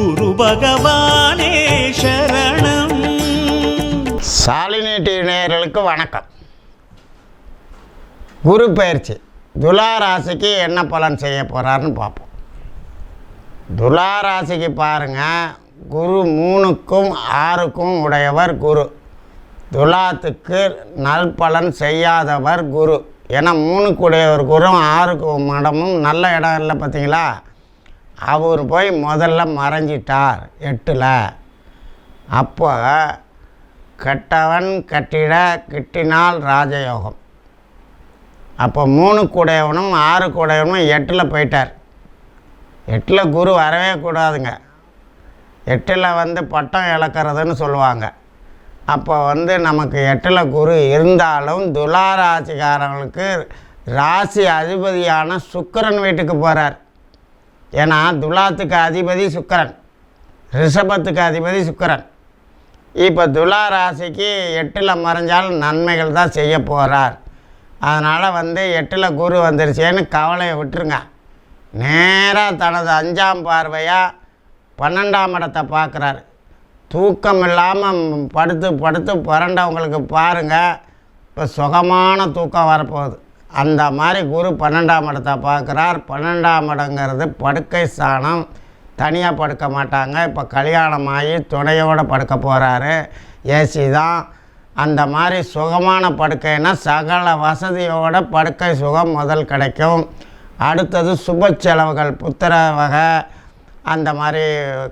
குரு பகவானே சரணம். சாலினி டிவி நேயர்களுக்கு வணக்கம். குரு பயிற்சி. துலா ராசிக்கு என்ன பலன் செய்ய போகிறாருன்னு பார்ப்போம். துலா ராசிக்கு குரு மூணுக்கும் ஆறுக்கும் உடையவர் குரு. துலாத்துக்கு நல்பலன் செய்யாதவர் குரு. ஏன்னா மூணுக்கு உடையவர் குரு ஆறுக்கு மடமும் நல்ல இடம் இல்லை பார்த்தீங்களா? அவர் போய் முதல்ல மறைஞ்சிட்டார் எட்டில். அப்போ கட்டவன் கட்டிட கிட்டினால் ராஜயோகம். அப்போ மூணு கூடையவனும் ஆறு கூடையவனும் எட்டில் போயிட்டார். எட்டில் குரு வரவே கூடாதுங்க. எட்டில் வந்து பட்டம் இழக்கிறதுன்னு சொல்லுவாங்க. அப்போ வந்து நமக்கு எட்டில் குரு இருந்தாலும் துலா ராசிக்காரங்களுக்கு ராசி அதிபதியான சுக்கிரன் வீட்டுக்கு போகிறார் ஏன்னா துலாத்துக்கு அதிபதி சுக்கரன் ரிஷபத்துக்கு அதிபதி சுக்கரன். இப்போ துலா ராசிக்கு எட்டில் மறைஞ்சாலும் நன்மைகள் தான் செய்ய போகிறார் அதனால் வந்து எட்டில் குரு வந்துருச்சேன்னு கவலையை விட்டுருங்க. நேராக தனது அஞ்சாம் பார்வையாக பன்னெண்டாம் இடத்தை பார்க்குறாரு தூக்கம் இல்லாமல் படுத்து படுத்து புரண்டவங்களுக்கு பாருங்கள் இப்போ சுகமான தூக்கம் வரப்போகுது. அந்த மாதிரி குரு பன்னெண்டாம் இடத்தை பார்க்குறார். பன்னெண்டாம் இடங்கிறது படுக்கை ஸ்தானம் தனியாக படுக்க மாட்டாங்க. இப்போ கல்யாணம் ஆகி துணையோடு படுக்க போகிறாரு ஏசி தான். அந்த மாதிரி சுகமான படுக்கைன்னா சகல வசதியோட படுக்கை சுகம் முதல் கிடைக்கும். அடுத்தது சுப செலவுகள் புத்திர வகை அந்த மாதிரி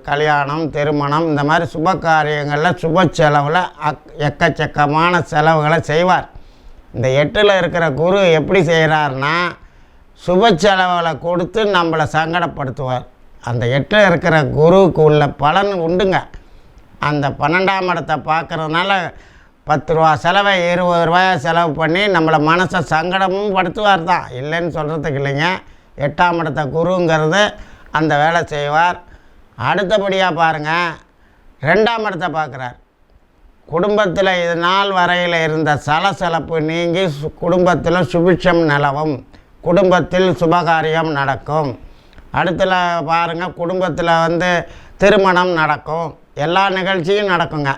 கல்யாணம் திருமணம் இந்த மாதிரி சுப காரியங்களில் சுப செலவில் அக் எக்கச்சக்கமான செலவுகளை செய்வார். இந்த எட்டில் இருக்கிற குரு எப்படி செய்கிறாருன்னா சுப செலவுகளை கொடுத்து நம்மளை சங்கடப்படுத்துவார். அந்த எட்டில் இருக்கிற குருவுக்கு உள்ள பலன் உண்டுங்க. அந்த பன்னெண்டாம் இடத்தை பார்க்குறதுனால பத்து ரூபா செலவை இருபது ரூபாயை செலவு பண்ணி நம்மளை மனசை சங்கடமும் படுத்துவார் தான். இல்லைன்னு சொல்கிறதுக்கு இல்லைங்க. எட்டாம் இடத்த குருங்கிறது அந்த வேலை செய்வார். அடுத்தபடியாக பாருங்கள் ரெண்டாம் இடத்தை பார்க்குறார். குடும்பத்தில் இது நாள் வரையில் இருந்த சலசலப்பு நீங்கி சு குடும்பத்தில் சுபிட்சம் நிலவும். குடும்பத்தில் சுபகாரியம் நடக்கும். அடுத்தில் பாருங்கள் குடும்பத்தில் வந்து திருமணம் நடக்கும். எல்லா நிகழ்ச்சியும் நடக்குங்க.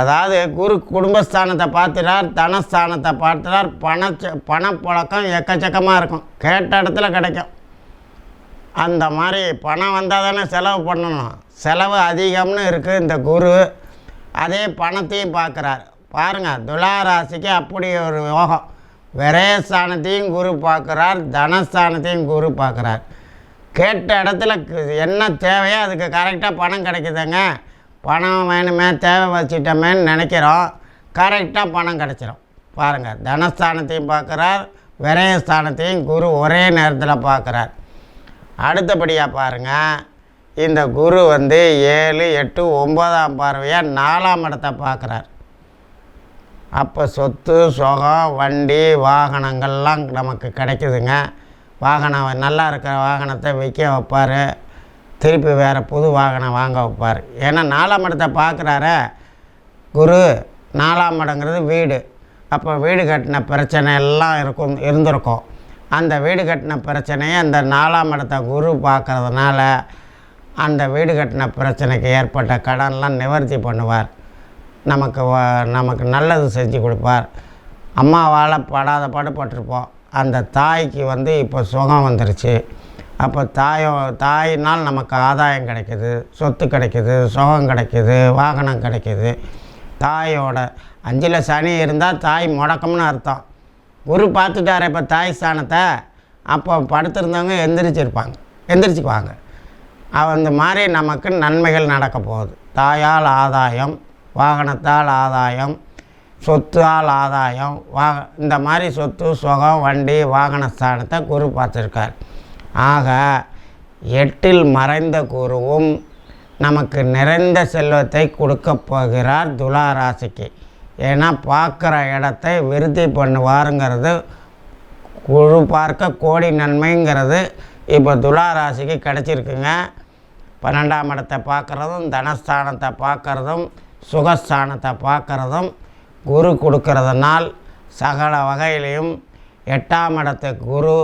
அதாவது குரு குடும்பஸ்தானத்தை பார்த்துட்டார் தனஸ்தானத்தை பார்த்துட்டார் பண பணப்புழக்கம் எக்கச்சக்கமாக இருக்கும். கேட்ட இடத்துல கிடைக்கும். அந்த மாதிரி பணம் வந்தால் தானே செலவு பண்ணணும். செலவு அதிகம்னு இருக்குது இந்த குரு. அதே பணத்தையும் பார்க்குறார். பாருங்கள் துலா ராசிக்கு அப்படி ஒரு யோகம். விரயஸ்தானத்தையும் குரு பார்க்குறார் தனஸ்தானத்தையும் குரு பார்க்குறார். கேட்ட இடத்துல என்ன தேவையோ அதுக்கு கரெக்டாக பணம் கிடைக்குதுங்க. பணம் வேணுமே தேவை வச்சுட்டோமேன்னு நினைக்கிறோம். கரெக்டாக பணம் கிடச்சிரும். பாருங்கள் தனஸ்தானத்தையும் பார்க்குறார் விரயஸ்தானத்தையும் குரு ஒரே நேரத்தில் பார்க்குறார். அடுத்தபடியாக பாருங்கள் இந்த குரு வந்து ஏழு எட்டு ஒம்பதாம் பார்வையாக நாலாம் இடத்தை பார்க்குறார். அப்போ சொத்து சுகம் வண்டி வாகனங்கள்லாம் நமக்கு கிடைக்குதுங்க. வாகனம் நல்லா இருக்கிற வாகனத்தை விற்க வைப்பார். திருப்பி வேறு புது வாகனம் வாங்க வைப்பார். ஏன்னா நாலாம் இடத்தை பார்க்குறாரு குரு நாலாம் இடங்கிறது வீடு. அப்போ வீடு கட்டின பிரச்சனை எல்லாம் இருக்கும் இருந்திருக்கும். அந்த வீடு கட்டின பிரச்சனையை அந்த நாலாம் இடத்த குரு பார்க்கறதுனால அந்த வீடு கட்டின பிரச்சனைக்கு ஏற்பட்ட கடன்லாம் நிவர்த்தி பண்ணுவார். நமக்கு நமக்கு நல்லது செஞ்சு கொடுப்பார். அம்மாவால் படாத பாடுபட்டிருப்போம். அந்த தாய்க்கு வந்து இப்போ சுகம் வந்துருச்சு. அப்போ தாயோ தாயினால் நமக்கு ஆதாயம் கிடைக்குது சொத்து கிடைக்குது சுகம் கிடைக்குது வாகனம் கிடைக்குது. தாயோட அஞ்சில் சனி இருந்தால் தாய் முடக்கம்னு அர்த்தம். குரு பார்த்துட்டார் இப்போ தாய் ஸ்தானத்தை. அப்போ படுத்திருந்தவங்க எந்திரிச்சிருப்பாங்க எந்திரிச்சுக்குவாங்க. அந்த மாதிரி நமக்கு நன்மைகள் நடக்க போகுது. தாயால் ஆதாயம் வாகனத்தால் ஆதாயம் சொத்தால் ஆதாயம் வா இந்த மாதிரி சொத்து சுகம் வண்டி வாகன ஸ்தானத்தை குரு பார்த்துருக்கார். ஆக எட்டில் மறைந்த குருவும் நமக்கு நிறைந்த செல்வத்தை கொடுக்க போகிறார் துலா ராசிக்கு. ஏன்னா பார்க்குற இடத்தை விருத்தி பண்ணுவாருங்கிறது குழு பார்க்க கோடி நன்மைங்கிறது இப்போ துலா ராசிக்கு கிடச்சிருக்குங்க. பன்னெண்டாம் இடத்தை பார்க்குறதும் தனஸ்தானத்தை பார்க்குறதும் சுகஸ்தானத்தை பார்க்குறதும் குரு கொடுக்கறதுனால் சகல வகையிலையும் எட்டாம் இடத்து குரு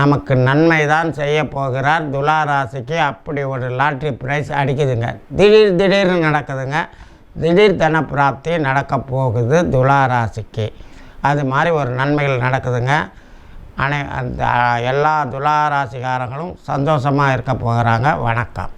நமக்கு நன்மை தான் செய்ய போகிறார். துலா ராசிக்கு அப்படி ஒரு லாட்ரி ப்ரைஸ் அடிக்குதுங்க. திடீர் திடீர்னு நடக்குதுங்க. திடீர் தன பிராப்தி நடக்க போகுது துலா ராசிக்கு அது மாதிரி ஒரு நன்மைகள் நடக்குதுங்க. அனை அந்த எல்லா துலாராசிகாரங்களும் சந்தோஷமாக இருக்க போகிறாங்க. வணக்கம்.